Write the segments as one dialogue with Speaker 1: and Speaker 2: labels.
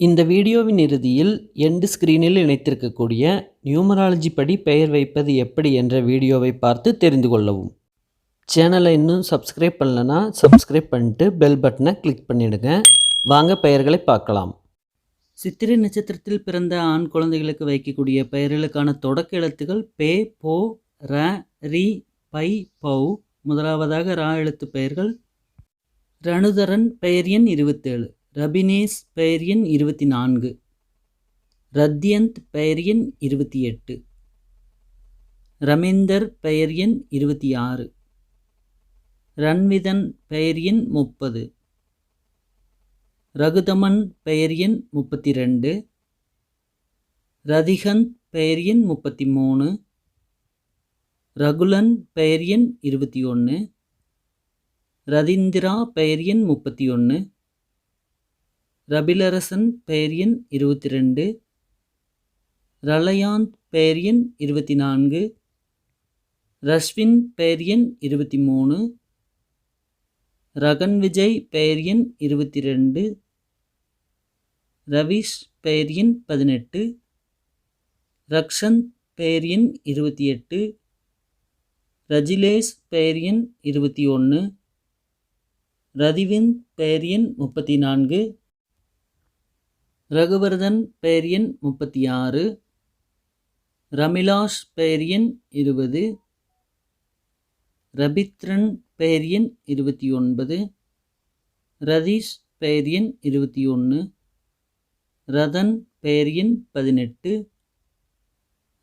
Speaker 1: இந்த வீடியோவின் இறுதியில் எண்டு ஸ்க்ரீனில் இணைத்திருக்கக்கூடிய நியூமராலஜி படி பெயர் வைப்பது எப்படி என்ற வீடியோவை பார்த்து தெரிந்து கொள்ளவும். சேனலை இன்னும் சப்ஸ்கிரைப் பண்ணலனா சப்ஸ்கிரைப் பண்ணிட்டு பெல் பட்டனை கிளிக் பண்ணிவிடுங்க வாங்க பெயர்களை பார்க்கலாம்.
Speaker 2: சித்திரை நட்சத்திரத்தில் பிறந்த ஆண் குழந்தைகளுக்கு வைக்கக்கூடிய பெயர்களுக்கான தொடக்க எழுத்துக்கள் பே போ ர ரி பை பௌ. முதலாவதாக ரா எழுத்து பெயர்கள் ரணுதரன் பெயர் எண் இருபத்தேழு. ரபினேஷ் பெயர் எண் இருபத்தி நான்கு ரத்யந்த் பெயர் எண் இருபத்தி எட்டு ரமேந்தர் பெயர் எண் இருபத்தி ஆறு ரன்விதன் பெயர் எண் முப்பது. ரகுதமன் பெயர் எண் முப்பத்தி ரெண்டு ரதிகந்த் பெயர் எண் முப்பத்தி மூணு ரகுலன் பெயர் எண் இருபத்தி ஒன்று ரதீந்திரா பெயர் எண் முப்பத்தி ஒன்று ரபிலரசன் பெயர் எண் இருபத்தி ரெண்டு ரலயாந்த் பெயர் எண் இருபத்தி நான்கு ரஷ்வின் பெயர் எண் இருபத்தி மூணு ரகன் விஜய் பெயர் எண் இருபத்தி ரெண்டு ரவிஷ் பெயர் எண் பதினெட்டு ரக்ஷந்த் பெயர் எண் இருபத்தி எட்டு ரஜிலேஷ் பெயர் எண் இருபத்தி ஒன்று ரதிவிந்த் பெயர் எண் முப்பத்தி நான்கு ரகுவர்தன் பெயர் எண் முப்பத்தி ஆறு ரமிலாஷ் பெயர் எண் இருபது ரபித்ரன் பெயர் எண் இருபத்தி ஒன்பது ரதீஷ் பெயர் எண் இருபத்தி ஒன்று ரதன் பெயர் எண் பதினெட்டு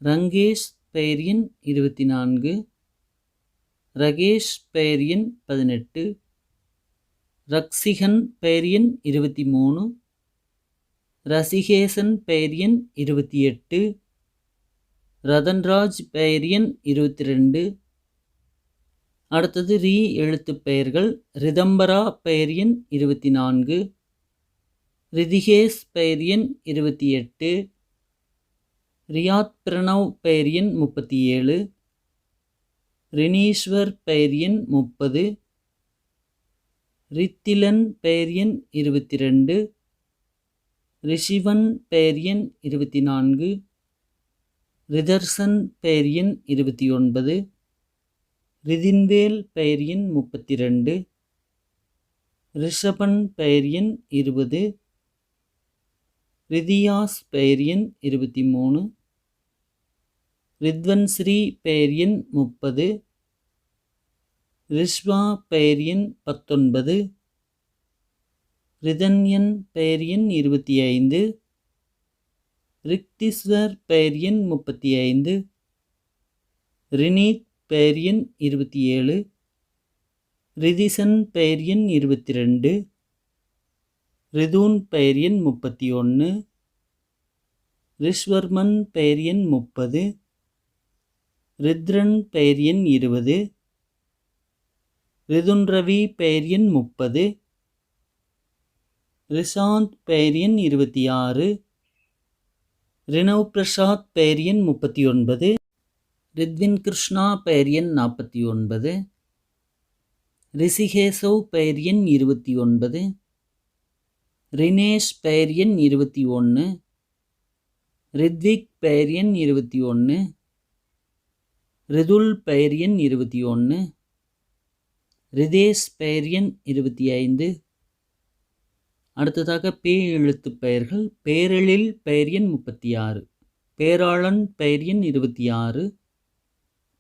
Speaker 2: ரங்கேஷ் பெயர் எண் இருபத்தி நான்கு ரகேஷ் பெயர் எண் பதினெட்டு ரக்ஸிகன் பெயர் எண் இருபத்தி மூணு ரசிகேசன் பெயரியன் இருபத்தி எட்டு ரதன்ராஜ் பெயரியன் இருபத்தி ரெண்டு அடுத்தது ரீ எழுத்து பெயர்கள் ரிதம்பரா பெயரியன் இருபத்தி நான்கு ரிதிகேஷ் பெயரியன் இருபத்தி எட்டு ரியாத் பிரணவ் பெயரியன் முப்பத்தி ஏழு ரினீஸ்வர் பெயரியன் முப்பது ரித்திலன் பெயரியன் இருபத்தி ரெண்டு ரிஷிவன் பேரியன் இருபத்தி நான்கு ரிதர்சன் பேரியன் இருபத்தி ஒன்பது ரிதின்வேல் பெயரியன் முப்பத்தி ரெண்டு ரிஷபன் பெயரியன் இருபது ரிதியாஸ் பெயரியன் இருபத்தி மூணு ரித்வன்ஸ்ரீ பெயரியன் முப்பது ரிஷ்வா பெயரியன் பத்தொன்பது ரிதன்யன் பெயர் எண் இருபத்தி ஐந்து ரிக்திஸ்வர் பெயர் எண் முப்பத்தி ஐந்து ரினீத் பெயர் எண் இருபத்தி ஏழு ரிதிசன் பெயர் எண் இருபத்தி ரெண்டு ரிதூன் பெயர் எண் முப்பத்தி ஒன்று ரிஷ்வர்மன் பெயர் எண் முப்பது ரித்ரன் பெயர் எண் இருபது ரிதுன் ரவி பெயர் எண் முப்பது ரிஷாந்த் பேரியன் இருபத்தி ஆறு ரினவ் பிரசாத் பேரியன் முப்பத்தி ஒன்பது ரித்வின் கிருஷ்ணா பேரியன் நாற்பத்தி ஒன்பது ரிஷிகேசவ் பேரியன் இருபத்தி ஒன்பது ரினேஷ் பேரியன் இருபத்தி ஒன்று ரித்விக் பேரியன் இருபத்தி ஒன்று ரிதுல் பேரியன் இருபத்தி ஒன்று ரிதேஷ் பேரியன் இருபத்தி ஐந்து அடுத்ததாக பே எழுத்து பெயர்கள் பேரெழில் பெயர் எண் முப்பத்தி ஆறு பேராளன் பெயர் எண் இருபத்தி ஆறு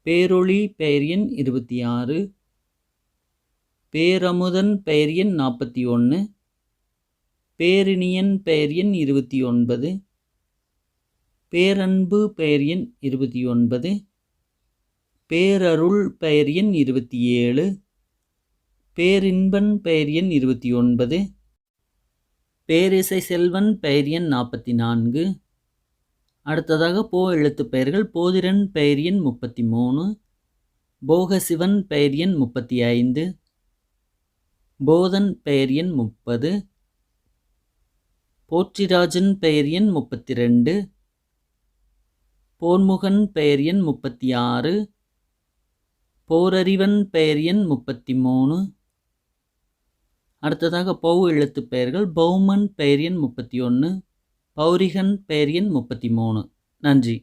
Speaker 2: பேரொளி பெயர் எண் இருபத்தி ஆறு பேரமுதன் பெயர் எண் நாற்பத்தி ஒன்று பேரினியன் பெயர் எண் இருபத்தி ஒன்பது பேரன்பு பெயர் எண் இருபத்தி ஒன்பது பேரருள் பெயர் எண் இருபத்தி ஏழு பேரின்பன் பெயர் எண் இருபத்தி ஒன்பது பேரிசை செல்வன் பெயர் எண் நாற்பத்தி நான்கு அடுத்ததாக போ எழுத்து பெயர்கள் போதிரன் பெயர் எண் முப்பத்தி மூணு போகசிவன் பெயர் எண் முப்பத்தி ஐந்து போதன் பெயர் எண் முப்பது. போற்றிராஜன் பெயர் எண் முப்பத்தி ரெண்டு போர்முகன் பெயர் எண் முப்பத்தி ஆறு போரறிவன் பெயர் எண் முப்பத்தி மூணு அடுத்ததாக பௌ எழுத்து பெயர்கள் பௌமன் பெயர் எண் முப்பத்தி ஒன்று பௌரிகன் பெயர் எண் முப்பத்தி மூணு. நன்றி.